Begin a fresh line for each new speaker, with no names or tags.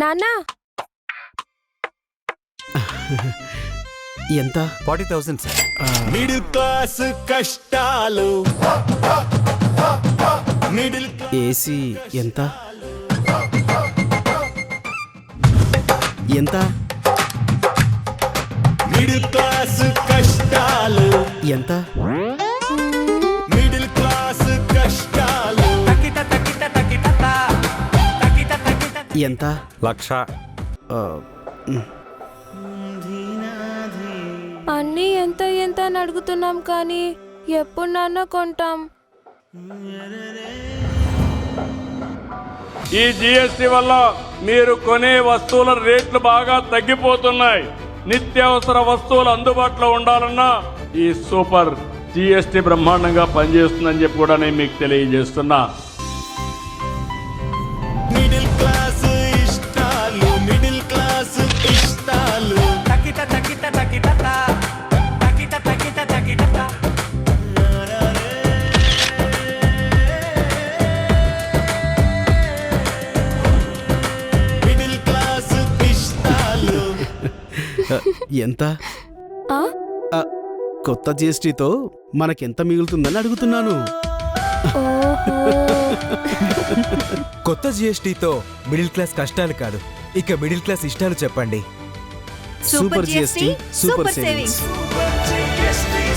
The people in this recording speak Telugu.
నాన్నా.
ఎంత?
Forty thousand sir.
Middle class కష్టాలు. మిడిల్
ఏసీ ఎంత? ఎంత?
మిడిల్ క్లాస్ కష్టాలు.
ఎంత? ఎంత?
లక్ష.
అన్నీ ఎంత ఎంత అని అడుగుతున్నాం కానీ ఎప్పుడు నాన్న కొంటాం?
ఈ జిఎస్టి వల్ల మీరు కొనే వస్తువుల రేట్లు బాగా తగ్గిపోతున్నాయి. నిత్యావసర వస్తువులు అందుబాటులో ఉండాలన్నా ఈ సూపర్ జిఎస్టి బ్రహ్మాండంగా పనిచేస్తుందని చెప్పి కూడా నేను మీకు తెలియజేస్తున్నా.
ఎంత? కొత్త జిఎస్టీతో మనకెంత మిగులుతుందని అడుగుతున్నాను.
కొత్త జిఎస్టీతో మిడిల్ క్లాస్ కష్టాలు కాదు. ఇక మిడిల్ క్లాస్ ఇష్టాలు చెప్పండి.
Super GST super savings.
Super